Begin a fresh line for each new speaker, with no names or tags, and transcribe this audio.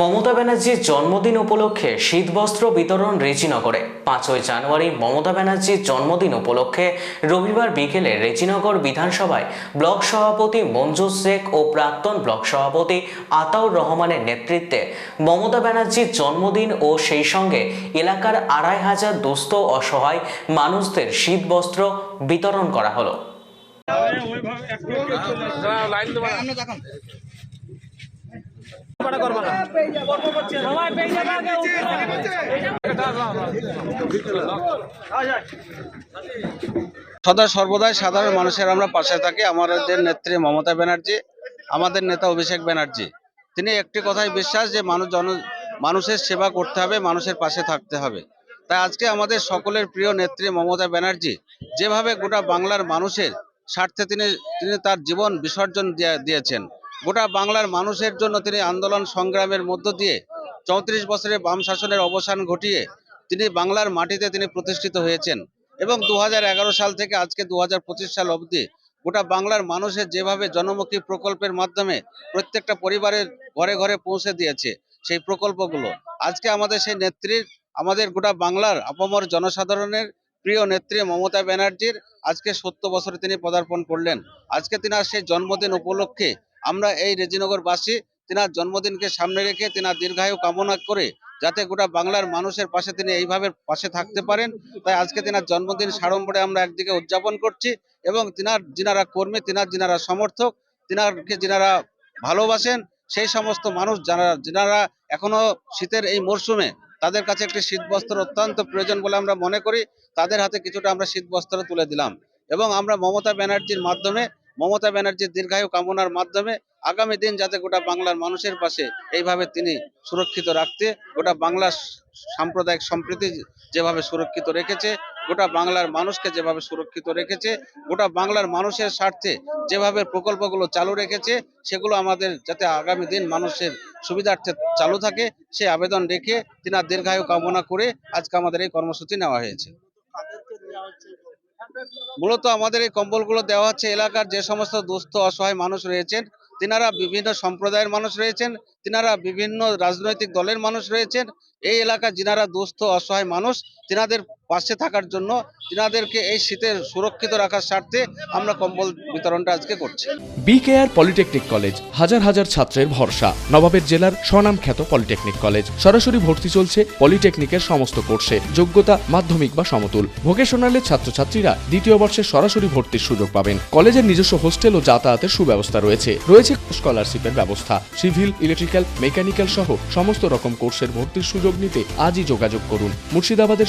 মমতা ব্যানার্জির জন্মদিন উপলক্ষে শীতবস্ত্র বিতরণ রেজিনগরে। পাঁচই জানুয়ারি মমতা ব্যানার্জির জন্মদিন উপলক্ষে রবিবার বিকেলে রেজিনগর বিধানসভায় ব্লক সভাপতি মঞ্জুর শেখ ও প্রাক্তন ব্লক সভাপতি আতাউর রহমানের নেতৃত্বে মমতা ব্যানার্জির জন্মদিন ও সেই সঙ্গে এলাকার আড়াই হাজার দুস্থ অসহায় মানুষদের শীতবস্ত্র বিতরণ করা হলো।
সদা সর্বদাই সাধারণ মানুষের আমরা পাশে থাকি। আমাদের নেত্রী মমতা ব্যানার্জি আমাদের নেতা অভিষেক ব্যানার্জি। তিনি একটি কথাই বিশ্বাস যে মানুষ জন মানুষের সেবা করতে হবে মানুষের পাশে থাকতে হবে। তাই আজকে আমাদের সকলের প্রিয় নেত্রী মমতা ব্যানার্জি যেভাবে গোটা বাংলার মানুষের স্বার্থে তিনি তিনি তার জীবন বিসর্জন দিয়ে- দিয়েছেন। গোটা বাংলার মানুষের জন্য তিনি আন্দোলন সংগ্রামের মধ্য দিয়ে চৌত্রিশ বছরের বাম শাসনের অবসান ঘটিয়ে তিনি বাংলার মাটিতে তিনি প্রতিষ্ঠিত হয়েছেন। এবং দু হাজার এগারো সাল থেকে আজকে দু হাজার পঁচিশ সাল অবধি গোটা বাংলার মানুষের যেভাবে জনমুখী প্রকল্পের মাধ্যমে প্রত্যেকটা পরিবারের ঘরে ঘরে পৌঁছে দিয়েছে সেই প্রকল্পগুলো। আজকে আমাদের সেই নেত্রীর, আমাদের গোটা বাংলার আপামর জনসাধারণের প্রিয় নেত্রী মমতা ব্যানার্জির আজকে সত্তর বছরে তিনি পদার্পণ করলেন। আজকে তিনার সেই জন্মদিন উপলক্ষে আমরা এই রেজিনগরবাসী তিনার জন্মদিনকে সামনে রেখে তিনার দীর্ঘায়ু কামনা করে যাতে গোটা বাংলার মানুষের পাশে তিনি এইভাবে পাশে থাকতে পারেন। তাই আজকে তেনার জন্মদিন সাড়ম্বরে আমরা একদিকে উদযাপন করছি এবং তিনার যিনারা কর্মী, তিনার যিনারা সমর্থক, তিনারকে যিনারা ভালোবাসেন, সেই সমস্ত মানুষ যারা, যিনারা এখনও শীতের এই মরশুমে তাদের কাছে একটি শীত বস্ত্র অত্যন্ত প্রয়োজন বলে আমরা মনে করি, তাদের হাতে কিছুটা আমরা শীত বস্ত্র তুলে দিলাম। এবং আমরা মমতা ব্যানার্জির মাধ্যমে মমতা ব্যানার্জির দীর্ঘায়ু কামনার মাধ্যমে আগামী দিন যাতে গোটা বাংলার মানুষের পাশে এইভাবে তিনি সুরক্ষিত রাখতে, গোটা বাংলার সাম্প্রদায়িক সম্প্রীতি যেভাবে সুরক্ষিত রেখেছে, গোটা বাংলার মানুষকে যেভাবে সুরক্ষিত রেখেছে, গোটা বাংলার মানুষের স্বার্থে যেভাবে প্রকল্পগুলো চালু রেখেছে, সেগুলো আমাদের যাতে আগামী দিন মানুষের সুবিধার্থে চালু থাকে, সে আবেদন রেখে তিনার দীর্ঘায়ু কামনা করে আজকে আমাদের এই কর্মসূচি নেওয়া হয়েছে। মূলত আমাদের এই কম্বলগুলো দেওয়া হচ্ছে এলাকার যে সমস্ত দুস্থ, অসহায় মানুষ রয়েছেন, তিনারা বিভিন্ন সম্প্রদায়ের মানুষ রয়েছেন, তিনারা বিভিন্ন রাজনৈতিক দলের মানুষ রয়েছেন, এই এলাকার যিনারা দুস্থ, অসহায় মানুষ তিনাদের পাশে থাকার জন্য তিনাদেরকে এই শীতের সুরক্ষিত রাখার স্বার্থে আমরা কম্বল বিতরণটা আজকে করছি।
বিকেআর পলিটেকনিক কলেজ হাজার হাজার ছাত্রের ভরসা। নবাবের জেলার স্বনামখ্যাত পলিটেকনিক কলেজ সরাসরি ভর্তি চলছে পলিটেকনিকের সমস্ত কোর্সে। যোগ্যতা, মাধ্যমিক বা সমতুল। ভোকেশনালের ছাত্রছাত্রীরা দ্বিতীয় বর্ষে সরাসরি ভর্তির সুযোগ পাবেন। কলেজের নিজস্ব হোস্টেল ও যাতায়াতের সুব্যবস্থা রয়েছে। রয়েছে স্কলারশিপের ব্যবস্থা। সিভিল, ইলেকট্রিক্যাল, মেকানিক্যাল সহ সমস্ত রকম কোর্সের ভর্তির সুযোগ নিতে আজই যোগাযোগ করুন। মুর্শিদাবাদের